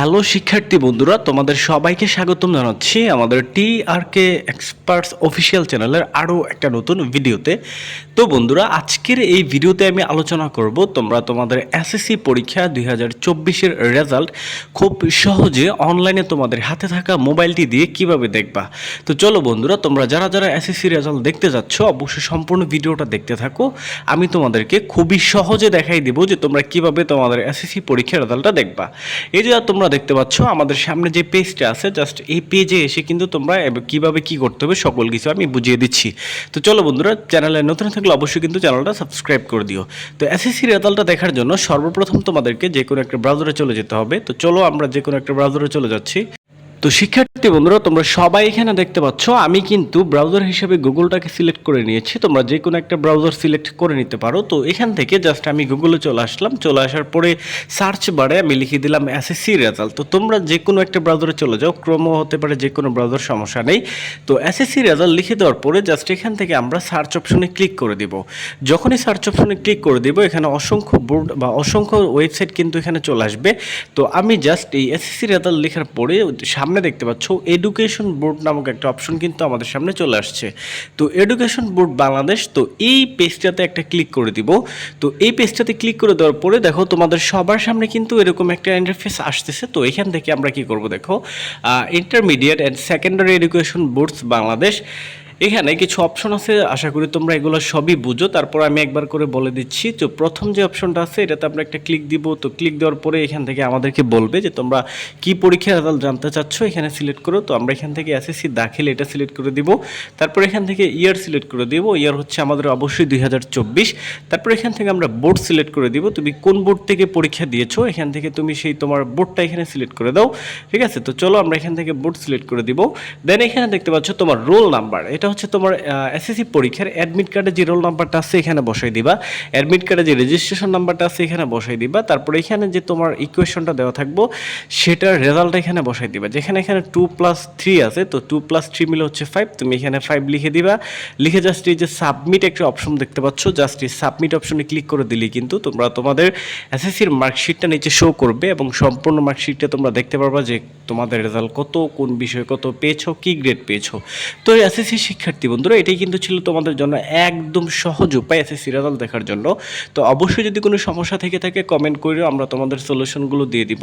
Hello শিক্ষার্থী বন্ধুরা, তোমাদের সবাইকে স্বাগতম জানাচ্ছি আমাদের টি আর কে এক্সপার্টস অফিসিয়াল চ্যানেলের আরও একটা নতুন ভিডিওতে। তো বন্ধুরা, আজকের এই ভিডিওতে আমি আলোচনা করব তোমরা তোমাদের এসএসসি পরীক্ষা দুই হাজার চব্বিশের রেজাল্ট খুব সহজে অনলাইনে তোমাদের হাতে থাকা মোবাইলটি দিয়ে কীভাবে দেখবা। তো চলো বন্ধুরা, তোমরা যারা যারা এসএসসি রেজাল্ট দেখতে যাচ্ছ, অবশ্যই সম্পূর্ণ ভিডিওটা দেখতে থাকো। আমি তোমাদেরকে খুবই সহজে দেখাই দেবো যে তোমরা কীভাবে তোমাদের এসএসসি পরীক্ষার রেজাল্টটা দেখবা। এই যে তোমরা দেখতে পাচ্ছ, আমাদের সামনে যে পেজটা আছে জাস্ট এই পেজে এসে কিন্তু তোমরা কীভাবে কি করতে হবে সকল কিছু আমি বুঝিয়ে দিচ্ছি। তো চলো বন্ধুরা চ্যানেলে নতুন থাকলে অবশ্যই কিন্তু চ্যানেলটা সাবস্ক্রাইব করে দিও। তো এসএসসি রেজাল্টটা দেখার জন্য সর্বপ্রথম তোমাদেরকে যে কোনো একটা ব্রাউজারে চলে যেতে হবে। তো চলো আমরা যে কোনো একটা ব্রাউজারে চলে যাচ্ছি। তো শিক্ষার্থী বন্ধুরা, তোমরা সবাই এখানে দেখতে পাচ্ছ, আমি কিন্তু ব্রাউজার হিসেবে গুগলটাকে সিলেক্ট করে নিয়েছি। তোমরা যে কোনো একটা ব্রাউজার সিলেক্ট করে নিতে পারো। তো এখান থেকে জাস্ট আমি গুগলে চলে আসলাম। চলে আসার পরে সার্চ বারে আমি লিখে দিলাম এসএসসি রেজাল্ট তো তোমরা যে কোনো একটা ব্রাউজারে চলে যাও ক্রোমো হতে পারে যে কোনো ব্রাউজার সমস্যা নেই। তো এসএসসি রেজাল্ট লিখে দেওয়ার পরে জাস্ট এখান থেকে আমরা সার্চ অপশনে ক্লিক করে দিব। যখনই সার্চ অপশনে ক্লিক করে দিব, এখানে অসংখ্য বোর্ড বা অসংখ্য ওয়েবসাইট কিন্তু এখানে চলে আসবে। তো আমি জাস্ট এই এসএসসি রেজাল্ট লেখার পরে সামনে দেখতে পাচ্ছ এডুকেশন বোর্ড নামক একটা অপশন কিন্তু আমাদের সামনে চলে আসছে। তো এডুকেশন বোর্ড বাংলাদেশ তো এই পেজটাতে একটা ক্লিক করে দিব। তো এই পেজটাতে ক্লিক করে দেওয়ার পরে দেখো তোমাদের সবার সামনে কিন্তু এরকম একটা ইন্টারফেস আসতেছে। তো এখান থেকে আমরা কি করব দেখো? Intermediate and secondary education boards Bangladesh এখানে কিছু অপশন আছে, আশা করি তোমরা এগুলো সবই বুঝো। তারপর আমি একবার করে বলে দিচ্ছি, তো প্রথম যে অপশনটা আছে, এটাতে আমরা একটা ক্লিক দিব। তো ক্লিক দেওয়ার পরে এখান থেকে আমাদেরকে বলবে যে তোমরা কি পরীক্ষার রেজাল্ট জানতে চাচ্ছ, এখানে সিলেক্ট করো। তো আমরা এখান থেকে এসএসসি দাখিল এটা সিলেক্ট করে দিব। তারপর এখান থেকে ইয়ার সিলেক্ট করে দিব। ইয়ার হচ্ছে আমাদের অবশ্যই দুই তারপর এখান থেকে আমরা বোর্ড সিলেক্ট করে দিব। তুমি কোন বোর্ড থেকে পরীক্ষা দিয়েছ, এখান থেকে তুমি সেই তোমার বোর্ডটা এখানে সিলেক্ট করে দাও। ঠিক আছে? তো চলো আমরা এখান থেকে বোর্ড সিলেক্ট করে দিব। দেন এখানে দেখতে পাচ্ছ তোমার রোল নাম্বার এটা হচ্ছে তোমার এসএসসি পরীক্ষার অ্যাডমিট কার্ডে যে রোল নাম্বারটা আছে এখানে বসাই দিবা। অ্যাডমিট কার্ডে যে রেজিস্ট্রেশন নাম্বারটা আছে এখানে বসাই দিবা। তারপর এখানে যে তোমার ইকুয়েশনটা দেওয়া থাকব, সেটার রেজাল্ট এখানে বসাই দিবা। যেখানে এখানে টু প্লাস থ্রি আছে, তো টু প্লাস থ্রি মিলে হচ্ছে ফাইভ তুমি এখানে ফাইভ লিখে দিবা। লিখে জাস্ট এই যে সাবমিট একটা অপশন দেখতে পাচ্ছ জাস্ট এই সাবমিট অপশনে ক্লিক করে দিলে কিন্তু তোমরা তোমাদের এসএসসির মার্কশিটটা নিচে শো করবে এবং সম্পূর্ণ মার্কশিটটা তোমরা দেখতে পারবা যে তোমাদের রেজাল্ট কত, কোন বিষয়ে কত পেয়েছ, কি গ্রেড পেয়েছ। তো এসএসসি শিক্ষার্থী বন্ধুরা, এটাই কিন্তু ছিল তোমাদের জন্য একদম সহজ উপায় এসএসসি রেজাল্ট দেখার জন্য। তো অবশ্যই যদি কোনো সমস্যা থেকে থাকে কমেন্ট করে আমরা তোমাদের সলিউশনগুলো দিয়ে দিব।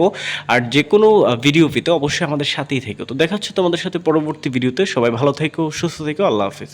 আর যে কোনো ভিডিও পেতে অবশ্যই আমাদের সাথেই থেকো। তো দেখা হচ্ছে তোমাদের সাথে পরবর্তী ভিডিওতে সবাই ভালো থেকো, সুস্থ থেকো, আল্লাহ হাফিজ।